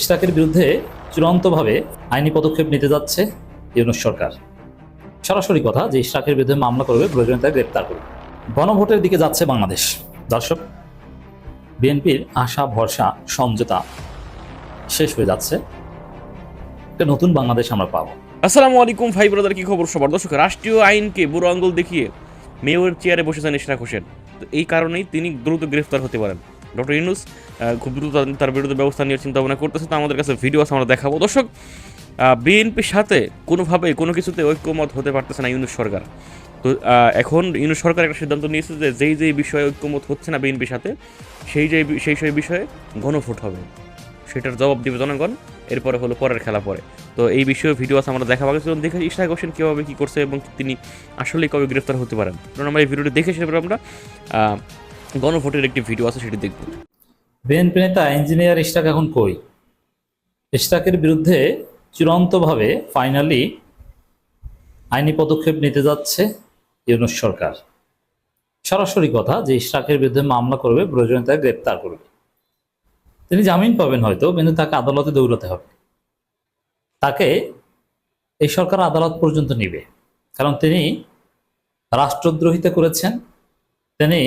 ইশরাকের বিরুদ্ধে চূড়ান্তভাবে আইনি পদক্ষেপ নিতে যাচ্ছে ইউনুস সরকার। সরাসরি কথা যে ইশরাকের বিরুদ্ধে মামলা করবে প্রয়োজনে তাকে গ্রেপ্তার করবে। গণভোটের দিকে যাচ্ছে বাংলাদেশ। দর্শক, বিএনপির আশা, ভরসা, সমঝোতা শেষ হয়ে যাচ্ছে। একটা নতুন বাংলাদেশ আমরা পাবো। আসসালামু আলাইকুম ভাই ব্রাদার, কি খবর সবার? দর্শক, রাষ্ট্রীয় আইনকে বুড়ো আঙ্গুল দেখিয়ে মেয়র চেয়ারে বসেছেন ইশরাক হোসেন। তো এই কারণেই তিনি দ্রুত গ্রেফতার হতে পারেন। ডক্টর ইউনুস খুব দ্রুত তার- বিরুদ্ধে ব্যবস্থা নিয়ে চিন্তা ভাবনা করতেছে, তো আমাদের কাছে ভিডিও আছে, আমরা দেখাবো। দর্শক বিএনপির সাথে কোনোভাবে কোনো কিছুতে ঐক্যমত হতে পারতেছে না ইউনুস সরকার। তো এখন ইউনুস সরকার একটা সিদ্ধান্ত নিয়েছে যে যেই যেই বিষয়ে ঐক্যমত হচ্ছে না বিএনপির সাথে, সেই যে সেই সেই বিষয়ে গণভোট হবে। সেটার জবাব দিবে জনগণ, এরপরে হলো পরের খেলা পরে। তো এই বিষয়ে ভিডিও আছে, আমরা দেখা পাচ্ছি দেখে ইশরাক হোসেন কীভাবে কী করছে এবং তিনি আসলেই কবে গ্রেফতার হতে পারেন। কারণ আমরা এই ভিডিওটি দেখে সেভাবে আমরা গণভোটের একটি ভিডিও আছে, সেটি দেখব। বিএনপি নেতা, ইঞ্জিনিয়ার ইশরাক এখন কই? ইশরাকের বিরুদ্ধে চূড়ান্তভাবে ফাইনালি আইনি পদক্ষেপ নিতে যাচ্ছে ইউনুস সরকার। সরাসরি কথা যে ইশরাকের বিরুদ্ধে মামলা করবে প্রয়োজনে তাকে গ্রেপ্তার করবে। তিনি জামিন পাবেন হয়তো, কিন্তু তাকে আদালতে দৌড়াতে হবে। তাকে এই সরকার আদালত পর্যন্ত নিবে। কারণ তিনি রাষ্ট্রদ্রোহিতা করেছেন, তিনি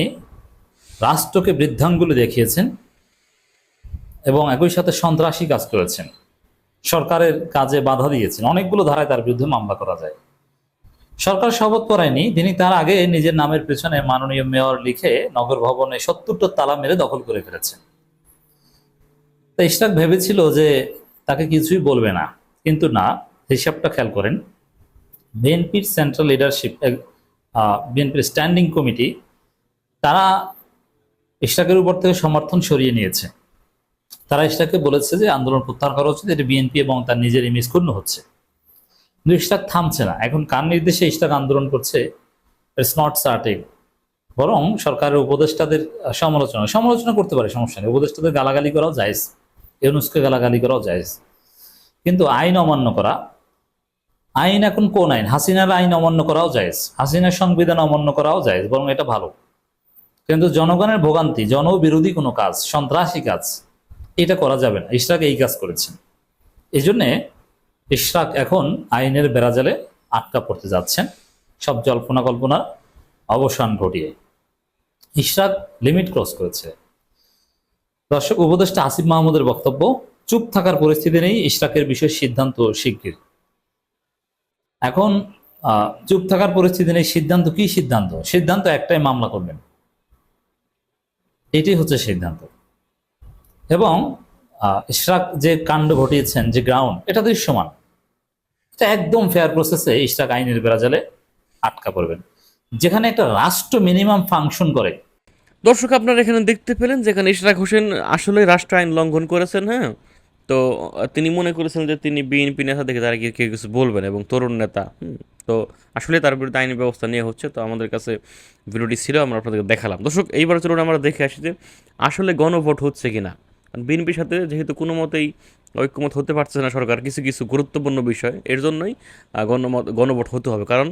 রাষ্ট্রকে বৃদ্ধাঙ্গুলি দেখিয়েছেন এবং একই সাথে সন্ত্রাসী কাজ করেছেন। সরকারের কাজে বাধা দিয়েছেন। অনেকগুলো ধারায় তার বিরুদ্ধে মামলা করা যায়। সরকার শপথ করায়নি তিনি তার আগে নিজের নামের পেছনে মাননীয় মেয়র লিখে নগর ভবনে সত্তরটা তালা মেরে দখল করে ফেলেছেন। তা ইশরাক ভেবেছিল যে তাকে কিছুই বলবে না। কিন্তু না, হিসাবটা খেয়াল করেন। বিএনপির সেন্ট্রাল লিডারশিপ বিএনপির স্ট্যান্ডিং কমিটি তারা ইশরাকের উপর থেকে সমর্থন সরিয়ে নিয়েছে। তারা ইশরাককে বলেছে যে, আন্দোলন প্রত্যাহার করা উচিত, এটি বিএনপি এবং তার নিজের ইমেজ ক্ষুণ্ণ হচ্ছে। কিন্তু ইশরাক থামছে না। এখন কার নির্দেশে ইশরাক আন্দোলন করছে ইটস নট সার্টিং বরং সরকারের উপদেষ্টাদের সমালোচনা। সমালোচনা করতে পারে, সমস্যা নেই। উপদেষ্টাদের গালাগালি করাও জায়েজ। ইউনুসকে গালাগালি করাও জায়েজ। কিন্তু আইন অমান্য করা, আইন এখন কোন আইন? হাসিনার আইন অমান্য করাও জায়েজ। হাসিনার সংবিধান অমান্য করাও জায়েজ, বরং এটা ভালো। কিন্তু জনগণের ভোগান্তি, জনবিরোধী কোনো কাজ, সন্ত্রাসী কাজ, এটা করা যাবে না। ইশরাক এই কাজ করেছেন। এই জন্যে ইশরাক এখন আইনের বেড়াজালে আটকা পড়তে যাচ্ছেন। সব জল্পনা কল্পনার অবসান ঘটিয়ে। ইশরাক লিমিট ক্রস করেছে। দর্শক, উপদেষ্টা আসিফ মাহমুদের বক্তব্য, চুপ থাকার পরিস্থিতি নেই, ইশরাকের বিষয়ে সিদ্ধান্ত শিগগির। এখন চুপ থাকার পরিস্থিতি নেই, সিদ্ধান্ত কি সিদ্ধান্ত? সিদ্ধান্ত একটাই, মামলা করবেন। এটাই হচ্ছে সিদ্ধান্ত। এবং ইশরাক যে কাণ্ড ঘটিয়েছেন, যে গ্রাউন্ড এটা দৃশ্যমান। এটা একদম ফেয়ার প্রসেসে ইশরাক আইনের বেড়াজালে আটকা পড়বেন। যেখানে একটা রাষ্ট্র মিনিমাম ফাংশন করে। দর্শক, আপনারা এখানে দেখতে পেলেন যেখানে ইশরাক হোসেন আসলে রাষ্ট্র আইন লঙ্ঘন করেছেন হ্যাঁ? তো, তিনি মনে করেছেন যে তিনি বিএনপি নেতা দেখে তারা কি কেউ কিছু বলবেন এবং তরুণ নেতা তো আসলে তার বিরুদ্ধে আইনি ব্যবস্থা নেওয়া হচ্ছে, তো আমাদের কাছে ভিডিওটি ছিল, আমরা আপনাদেরকে দেখালাম। দর্শক, এইবার চলুন আমরা দেখে আসি যে আসলে গণভোট হচ্ছে কি কিনা বিএনপির সাথে যেহেতু কোনো মতেই ঐক্যমত হতে পারছে না সরকার, কিছু কিছু গুরুত্বপূর্ণ বিষয়, এর জন্যই গণমত গণভোট হতে হবে। কারণ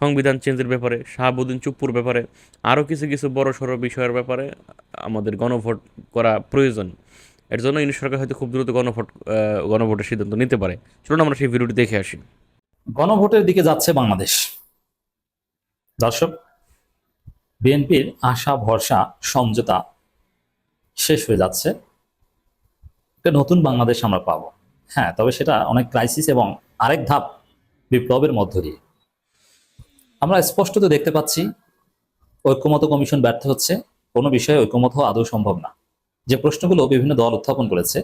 সংবিধান চেঞ্জের ব্যাপারে, শাহাবুদ্দিন চুপ্পুর ব্যাপারে, আরও কিছু কিছু বড় সড়ো বিষয়ের ব্যাপারে আমাদের গণভোট করা প্রয়োজন। এর জন্য ইউনিট সরকার হয়তো খুব দ্রুত গণভোট গণভোটের সিদ্ধান্ত নিতে পারে। চলুন আমরা সেই ভিডিওটি দেখে আসি। গণভোটের দিকে যাচ্ছে বাংলাদেশ। দর্শক, বিএনপির আশা, ভরসা, সমঝোতা শেষ হয়ে যাচ্ছে। একটা নতুন বাংলাদেশ আমরা পাবো। হ্যাঁ তবে সেটা অনেক ক্রাইসিস এবং আরেক ধাপ বিপ্লবের মধ্য দিয়ে। আমরা স্পষ্টত দেখতে পাচ্ছি, ঐক্যমত কমিশন ব্যর্থ হচ্ছে। কোনো বিষয়ে ঐক্যমত আদৌ সম্ভব না। যে প্রশ্নগুলো বিভিন্ন দল উত্থাপন করেছে,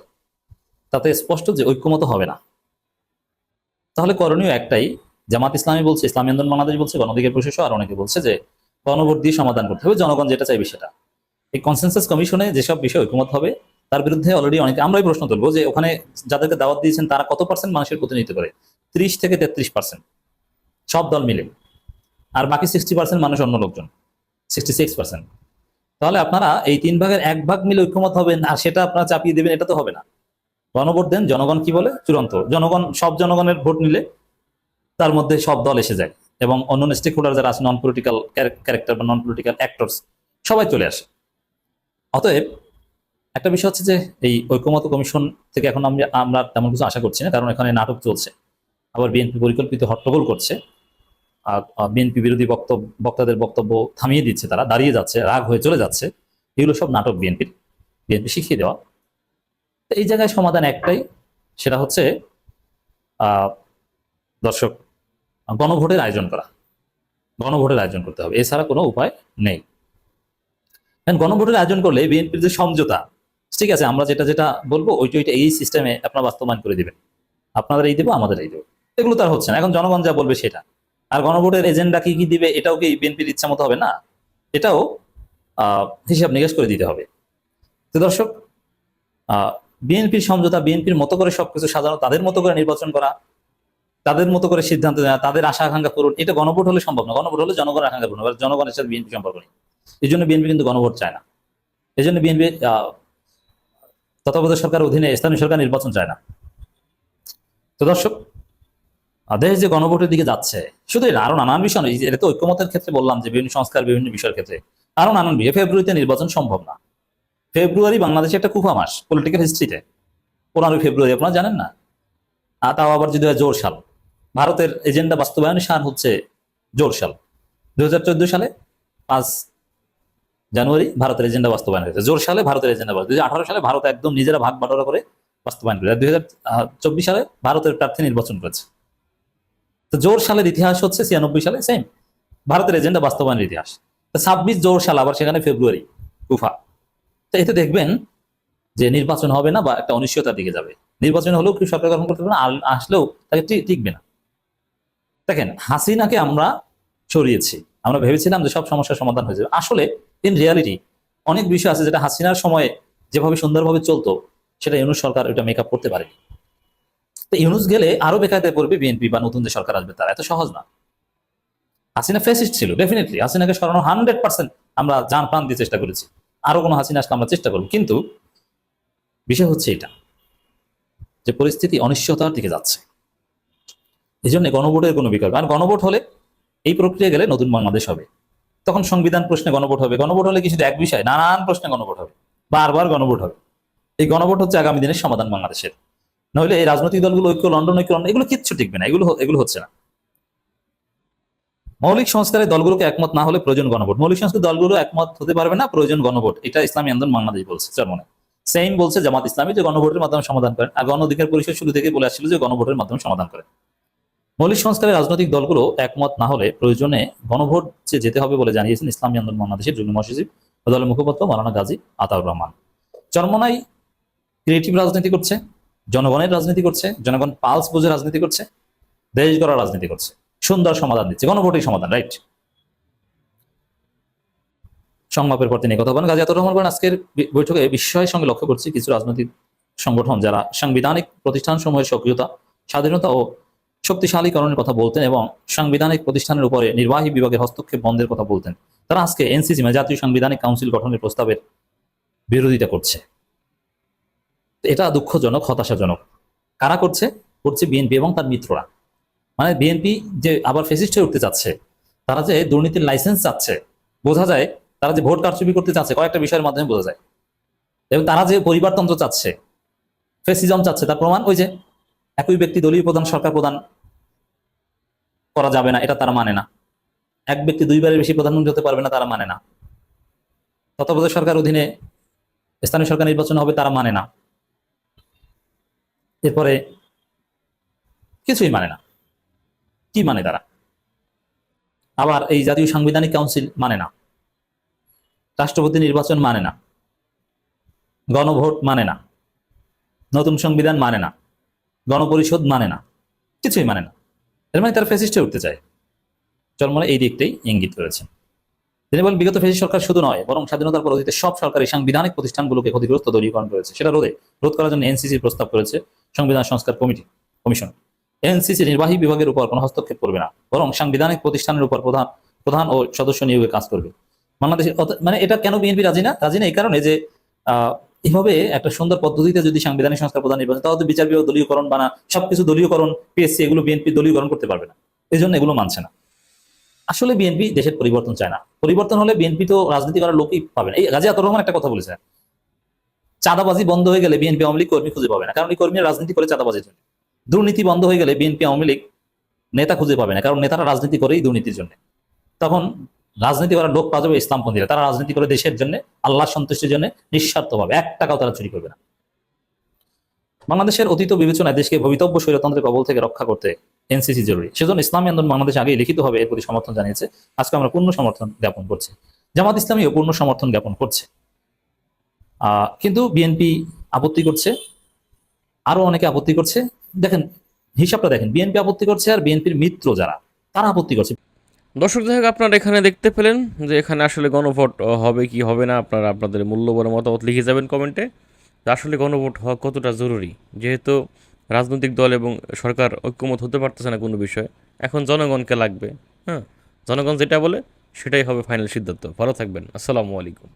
তাতে স্পষ্ট যে ঐক্যমত হবে না। তাহলে করণীয় একটাই, জামাত ইসলামী বলছে, ইসলামী আন্দোলন বাংলাদেশ বলছে গণধিকার পরিষদ আর অনেকে বলছে যে গণভোট দিয়ে সমাধান করতে হবে, জনগণ যেটা চাইবে সেটা। এই কনসেনসাস কমিশনে যেসব বিষয় ঐকমত হবে, তার বিরুদ্ধে অলরেডি অনেকে, আমরাই প্রশ্ন তুলবো যে ওখানে যাদেরকে দাওয়াত দিয়েছেন, তারা কত পার্সেন্ট মানুষের প্রতিনিধিত্ব করে? ত্রিশ থেকে তেত্রিশ পার্সেন্ট সব দল মিলে। আর বাকি সিক্সটি পার্সেন্ট মানুষ অন্য লোকজন। সিক্সটি সিক্স পার্সেন্ট তাহলে আপনারা এই তিন ভাগের এক ভাগ মিলে ঐক্যমত হবেন আর সেটা আপনারা চাপিয়ে দেবেন, এটা তো হবে না। গণভোট দেন, জনগণ কি বলে? চূড়ান্ত। জনগণ, সব জনগণের ভোট নিলে তার মধ্যে সব দল এসে যায় এবং অন্য স্টেক হোল্ডার যারা আছে নন পলিটিক্যাল ক্যারেক্টার বা নন পলিটিক্যাল অ্যাক্টরস সবাই চলে আসে। অতএব একটা বিষয় হচ্ছে যে এই ঐক্যমত কমিশন থেকে এখন আমরা আমরা তেমন কিছু আশা করছি না, কারণ এখানে নাটক চলছে। আবার বিএনপি পরিকল্পিত হট্টগোল করছে। বিএনপি বিরোধী বক্তব্য, বক্তাদের বক্তব্য থামিয়ে দিচ্ছে তারা, দাঁড়িয়ে যাচ্ছে, রাগ হয়ে চলে যাচ্ছে। এগুলো সব নাটক বিএনপির বিএনপি শিখিয়ে দেওয়া। এই জায়গায় সমাধান একটাই, সেটা হচ্ছে দর্শক, গণভোটের আয়োজন করা। গণভোটের আয়োজন করতে হবে, এছাড়া কোনো উপায় নেই। গণভোটের আয়োজন করলে বিএনপির যে সমঝোতা, ঠিক আছে, আমরা যেটা যেটা বলব, ওইটা ওইটা এই সিস্টেমে আপনারা বাস্তবায়ন করে দিবেন। আপনাদের এই দেবো, আমাদের এই দেবো। এগুলো তার হচ্ছে না, এখন জনগণ যা বলবে সেটা। আর গণভোটের এজেন্ডা কি কি দিবে, এটাও কি বিএনপির ইচ্ছা মতো হবে না? এটাও হিসাব নিকাশ করে দিতে হবে। তো দর্শক বিএনপির সমঝোতা, বিএনপির মতো করে সবকিছু সাজানো, তাদের মতো করে নির্বাচন করা, তাদের মতো করে সিদ্ধান্ত নেওয়া, তাদের আশা আকাঙ্ক্ষা পূরণ, এটা গণভোট হলে সম্ভব না। গণভোট হলে জনগণের আকাঙ্ক্ষা এবার জনগণের সাথে বিএনপি সম্পর্ক নেই। এই জন্য বিএনপি কিন্তু গণভোট চায় না। এই জন্য বিএনপি তত্ত্বাবধায়ক সরকার অধীনে স্থানীয় সরকার নির্বাচন চায় না। তো দর্শক দেশ যে গণভোটের দিকে যাচ্ছে, শুধু এটা, আরও নানান বিষয় নয়, এটা তো ঐক্যমতের ক্ষেত্রে বললাম যে বিভিন্ন সংস্কার, বিভিন্ন বিষয়ের ক্ষেত্রে। আরও নানান বিষয়। ফেব্রুয়ারিতে নির্বাচন সম্ভব না। ফেব্রুয়ারি বাংলাদেশে একটা কুফা মাস পলিটিক্যাল হিস্ট্রিতে পনেরোই ফেব্রুয়ারি, আপনারা জানেন না? আর তাও আবার যদি জোর সাল ভারতের এজেন্ডা বাস্তবায়নের সার হচ্ছে জোর সাল দু হাজার চোদ্দ সালে পাঁচ জানুয়ারি ভারতের এজেন্ডা বাস্তবায়ন হয়েছে। জোর সালে ভারতের এজেন্ডা দুই হাজার আঠারো সালে ভারত একদম নিজেরা ভাগ বাটোয়ারা করে বাস্তবায়ন করে দুই সালে ভারতের প্রার্থী নির্বাচন করেছে। তো জোর সালের ইতিহাস হচ্ছে ছিয়ানব্বই সালে সেম ভারতের এজেন্ডা বাস্তবায়নের ইতিহাস। ছাব্বিশ জোর সাল আবার সেখানে ফেব্রুয়ারি কুফা তো এতে দেখবেন যে নির্বাচন হবে না বা একটা অনিশ্চয়তার দিকে যাবে। নির্বাচন হলেও কেউ সরকার গঠন করতে পারবে না আসলেও তাকে টিকবে না। দেখেন, হাসিনাকে আমরা সরিয়েছি। আমরা ভেবেছিলাম যে সব সমস্যার সমাধান হয়ে যাবে। আসলে ইন রিয়ালিটি অনেক বিষয় আছে যেটা হাসিনার সময়ে যেভাবে সুন্দরভাবে চলতো, সেটা ইউনুস সরকার ওইটা মেকআপ করতে পারেনি। তো ইউনুস গেলে আরও বেকায়দায় পড়বে বিএনপি বা নতুন যে সরকার আসবে তারা। এত সহজ না। হাসিনা ফেসিস্ট ছিল ডেফিনেটলি হাসিনাকে সরানো হান্ড্রেড পার্সেন্ট আমরা যান প্রাণ দিয়ে চেষ্টা করেছি। আরও কোনো হাসিনা আসলে আমরা চেষ্টা করব। কিন্তু বিষয় হচ্ছে এটা, যে পরিস্থিতি অনিশ্চয়তার দিকে যাচ্ছে। এই জন্য গণভোটের কোনো বিকল্প। আর গণভোট হলে এই প্রক্রিয়া গেলে নতুন বাংলাদেশ হবে। তখন সংবিধান প্রশ্নে গণভোট হবে। গণভোট হলে কি শুধু এক বিষয়? নানান প্রশ্নে গণভোট হবে। বারবার গণভোট হবে। এই গণভোট হচ্ছে আগামী দিনের সমাধান বাংলাদেশের। নইলে এই রাজনৈতিক দলগুলো, ঐক্য, লন্ডন ঐক্য, লন্ডন, এগুলো কিচ্ছু টিকবে না, এগুলো এগুলো হচ্ছে না। মৌলিক সংস্কারের দলগুলোকে একমত না হলে প্রয়োজন গণভোট। মৌলিক সংস্কার দলগুলো একমত হতে পারবে না, প্রয়োজন গণভোট। এটা ইসলামী আন্দোলন বাংলাদেশ বলছে চরমনে সেম বলছে জামাত ইসলামী যে গণভোটের মাধ্যমে সমাধান করেন আর গণ অধিকার পরিষদ শুরু থেকে বলে আসছিল যে গণভোটের মাধ্যমে সমাধান করেন মৌলিক সংস্কারের রাজনৈতিক দলগুলো একমত না হলে প্রয়োজনে গণভোট যে যেতে হবে বলে জানিয়েছেন ইসলামী আন্দোলন বাংলাদেশের যুগ্ম মহাসচিব দলের মুখপাত্র মারানা গাজী আতাউর রহমান। চরমনাই ক্রিয়েটিভ রাজনীতি করছে জনগণের রাজনীতি করছে, জনগণ পালস বুঝে রাজনীতি করছে, দেশ গড়া রাজনীতি করছে। সুন্দর সমাধান দিচ্ছে, গণভোটের সমাধান রাইট সংলাপের পর তিনি কথা বলেন, গাজী রহমান বলেন, আজকের বৈঠকে বিষয়ের সঙ্গে লক্ষ্য করছি কিছু রাজনৈতিক সংগঠন যারা সাংবিধানিক প্রতিষ্ঠান প্রতিষ্ঠানসমূহের সক্রিয়তা, স্বাধীনতা ও শক্তিশালীকরণের কথা বলতেন এবং সাংবিধানিক প্রতিষ্ঠানের উপরে নির্বাহী বিভাগের হস্তক্ষেপ বন্ধের কথা বলতেন, তারা আজকে এনসিসি মানে জাতীয় সাংবিধানিক কাউন্সিল গঠনের প্রস্তাবের বিরোধিতা করছে। এটা দুঃখজনক, হতাশাজনক। কারা করছে? করছে বিএনপি এবং তার মিত্ররা। মানে বিএনপি যে আবার ফেসিস্ট হয়ে উঠতে চাচ্ছে, তারা যে দুর্নীতির লাইসেন্স চাচ্ছে, বোঝা যায় তারা যে ভোট কারচুপি করতে চাচ্ছে, কয়েকটা বিষয়ের মাধ্যমে বোঝা যায়। এবং তারা যে পরিবারতন্ত্র চাচ্ছে ফেসিজম চাচ্ছে, তার প্রমাণ ওই যে একই ব্যক্তি দলীয় প্রধান, সরকার প্রধান করা যাবে না, এটা তারা মানে না। এক ব্যক্তি দুইবারের বেশি প্রধানমন্ত্রী হতে পারবে না, তারা মানে না। তত্ত্বাবধায়ক সরকার অধীনে স্থানীয় সরকার নির্বাচন হবে, তারা মানে না। এরপরে কিছুই মানে না। কি মানে তারা? আবার এই জাতীয় সাংবিধানিক কাউন্সিল মানে না। রাষ্ট্রপতি নির্বাচন মানে না। গণভোট মানে না। নতুন সংবিধান মানে না। গণপরিষদ মানে না। কিছুই মানে না। এর মানে তারা ফেসিস্টে উঠতে চায়। চরমনে এই দিকটাই ইঙ্গিত করেছেন। তিনি বলেন বিগত ফেসিস্ট সরকার শুধু নয় বরং স্বাধীনতার পরবর্তীতে সব সরকারি সাংবিধানিক প্রতিষ্ঠানগুলোকে ক্ষতিগ্রস্ত দলীয়করণ করেছে সেটা রোধে রোধ করার জন্য এনসিসির প্রস্তাব করেছে সংবিধান সংস্কার কমিটি কমিশন। এনসিসি নির্বাহী বিভাগের উপর কোনো হস্তক্ষেপ করবে না বরং সাংবিধানিক প্রতিষ্ঠানের উপর প্রধান প্রধান ও সদস্য নিয়োগে কাজ করবে। বাংলাদেশের মানে এটা কেন বিএনপি রাজি না? রাজি না এই কারণে যে আহ, এইভাবে একটা সুন্দর পদ্ধতিতে যদি সাংবিধানিক সংস্কার প্রধান নির্বাচন তাহলে বিচার বিভাগ দলীয়করণ বানা সবকিছু দলীয়করণ পিএসসি এগুলো বিএনপি দলীয়করণ করতে পারবে না। এই জন্য এগুলো মানছে না। আসলে বিএনপি দেশের পরিবর্তন চায় না। পরিবর্তন হলে বিএনপি তো রাজনীতি করার লোকই পাবে না। এই গাজী আতর রহমান একটা কথা বলেছে। চাঁদাবাজি বন্ধ হয়ে গেলে বিএনপি আওয়ামী লীগ কর্মী খুঁজে পাবে না, কারণ এই কর্মীরা রাজনীতি করে চাঁদাবাজির জন্য দুর্নীতি বন্ধ হয়ে গেলে বিএনপি আওয়ামী লীগ নেতা খুঁজে পাবে না, কারণ নেতারা রাজনীতি করেই দুর্নীতির জন্য। তখন রাজনীতি করার লোক পাওয়া যাবে ইসলামপন্থীরা। তারা রাজনীতি করে দেশের জন্য আল্লাহ সন্তুষ্টির জন্য নিঃস্বার্থভাবে এক টাকাও তারা চুরি করবে না। বাংলাদেশের অতীত বিবেচনায় দেশকে ভবিতব্য স্বৈরতন্ত্রের কবল থেকে রক্ষা করতে এনসিসি জরুরি। সেজন্য ইসলামী আন্দোলন বাংলাদেশ আগেই লিখিতভাবে এর প্রতি সমর্থন জানিয়েছে। আজকে আমরা পূর্ণ সমর্থন জ্ঞাপন করছি। জামাত ইসলামীও পূর্ণ সমর্থন জ্ঞাপন করছে। কিন্তু বিএনপি আপত্তি করছে, আরও অনেকে আপত্তি করছে। দেখেন, হিসাবটা দেখেন, বিএনপি আপত্তি করছে আর বিএনপির মিত্র যারা, তারা আপত্তি করছে। দর্শক, যাই আপনারা এখানে দেখতে পেলেন যে এখানে আসলে গণভোট হবে কি হবে না, আপনারা আপনাদের মূল্যবান মতামত লিখে যাবেন কমেন্টে। আসলে গণভোট হওয়া কতটা জরুরি, যেহেতু রাজনৈতিক দল এবং সরকার ঐক্যমত হতে পারতেছে না কোনো বিষয়ে, এখন জনগণকে লাগবে হ্যাঁ? জনগণ যেটা বলে, সেটাই হবে ফাইনাল সিদ্ধান্ত। ভালো থাকবেন। আসসালামু আলাইকুম।